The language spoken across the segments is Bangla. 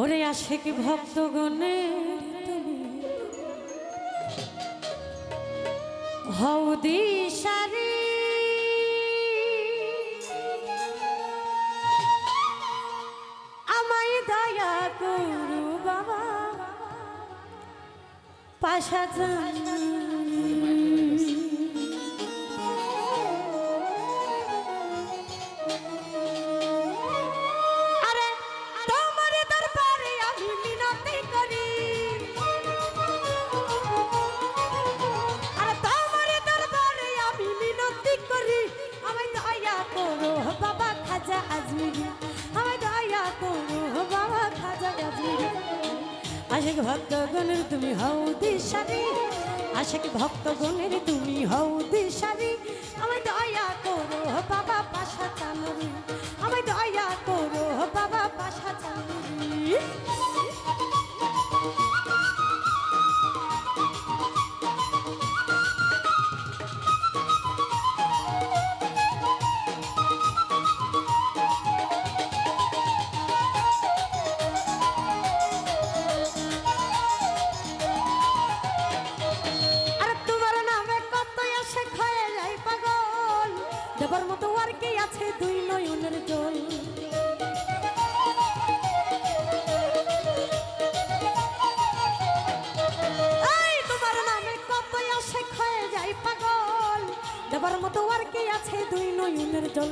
ওরে আসে কি ভক্তগণে তুমি হও দিশারি। আমায় দয়া করু বাবা। পাশা আরে আজমিরি আমায় দয়া করো বাবা খাজা আজমিরি আশেক ভক্তগণের তুমি হও দিশারি, আশেক ভক্তগণের তুমি হও দিশারি। আমায় দয়া করো বাবা পাশা চানুরি আমায় দয়া করো বাবা পাশা চানুরি কে দুই নয়নের জল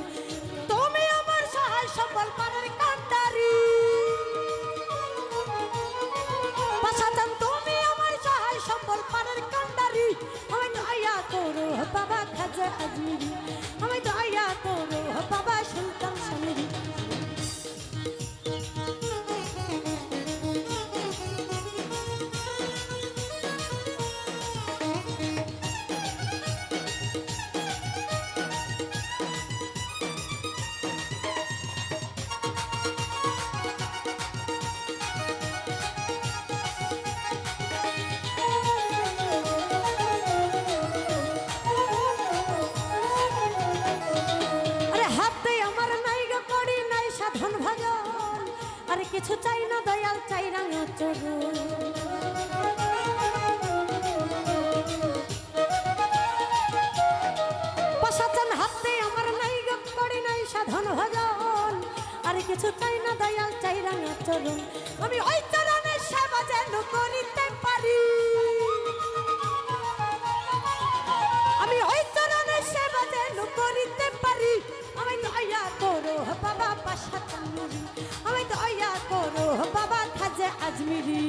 কিছু চাই না, দয়াল চাই রাঙা চরণ। আমি ওই চরণের সেবা যেন করিতে পারি। আমি ওই চরণের সেবা যেন করিতে পারি। আমি দয়া করো, বাবা পাশা চানুরি আমি দয়া করো, বাবা খাজে আজমিরি।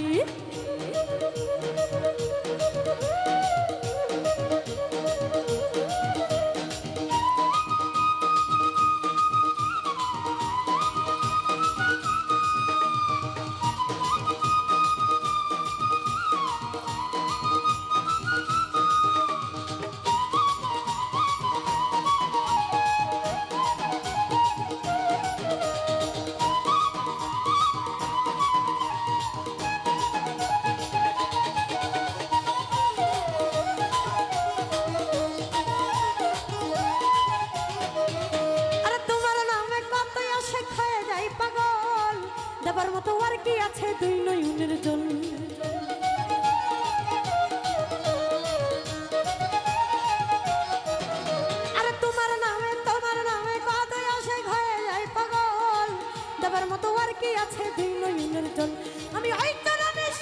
আছে দুই নয়নের জল। আমি ওই চরণের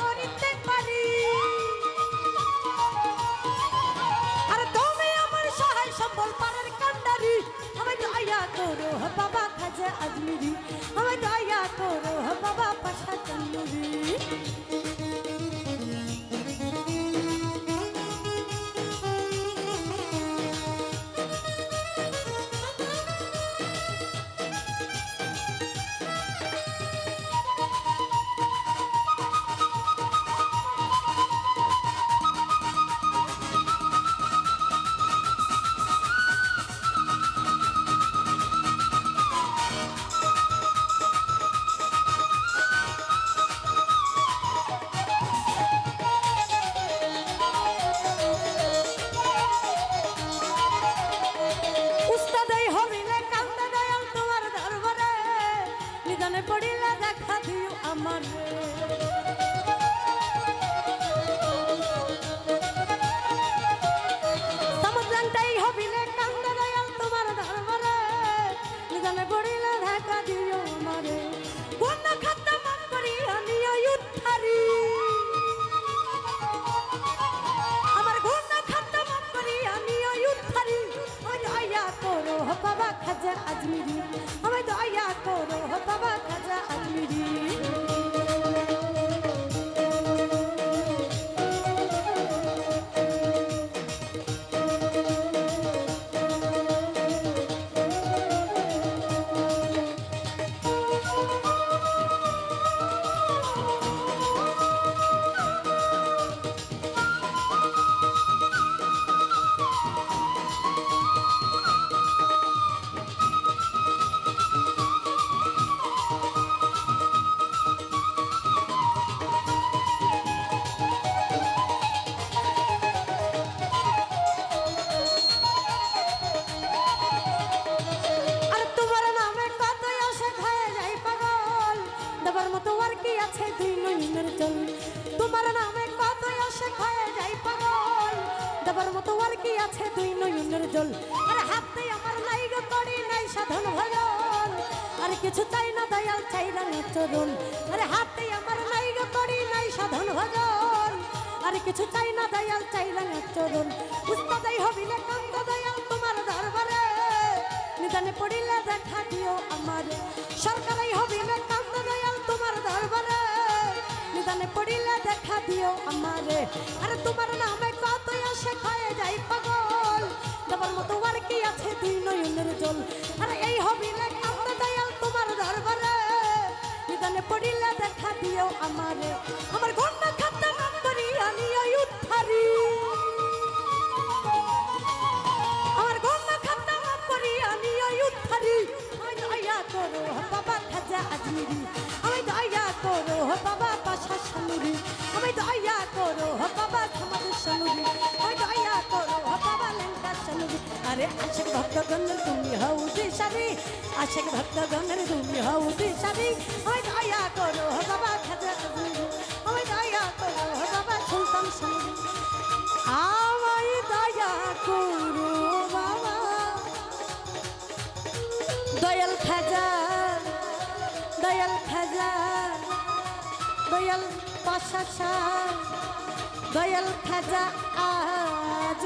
করিতে পারি। আর তুমি আমার সহায় সম্বল পারের কান্ডারি। আমি দয়া করো, বাবা খাজা আজমিরি। আমার দয়া করো, বাবা পাশা চন্নুরি আমার আর কি আছে দুই নইনের জল? তোমার নামে কত আসে খায় যাই পাগল। দেবার মতো আর কি আছে দুই নইনের জল? আর হাতে আমার নাই গো করি নাই সাধন ভজন। আর কিছু চাই না দয়াল, চাই না চরণ আরে হাতে আমার নাই গো করি নাই সাধন ভজন। আর কিছু চাই না দয়াল, চাই না চরণ উস্তাদাই হবিলে কান্দ দয়াল তোমার দরবারে। নিদানে পড়িলে দেখা দিও আমার। সরকারাই হবিলে কান্দ দয়াল তোমার দরবারে। নিদানে পড়িলে দেখা দিও আমারে। আরে তোমার নামে কত আসে যাই পাগল। দেবার মতো আর কি আছে দুই নয়নের জল। আরে এই হবিলে কান্দ দয়াল তোমার দরবারে। নিদানে পড়িলে দেখা দিও আমারে। আমার গন্ডা আমি দয়া করো লেঙ্কা সানুরি আরে, আশেক ভক্তগণের তুমি হও দিশারি। আশেক ভক্তগণের তুমি হও দিশারি। আমি দয়া করো বাবা খাজা আমি দয়া করো হ বাবা সুলতান সানুরি আমায় দয়া করো, বাবা। দয়াল খাজা দয়াল খাজা, দয়াল পাশা দয়াল খাজা আজ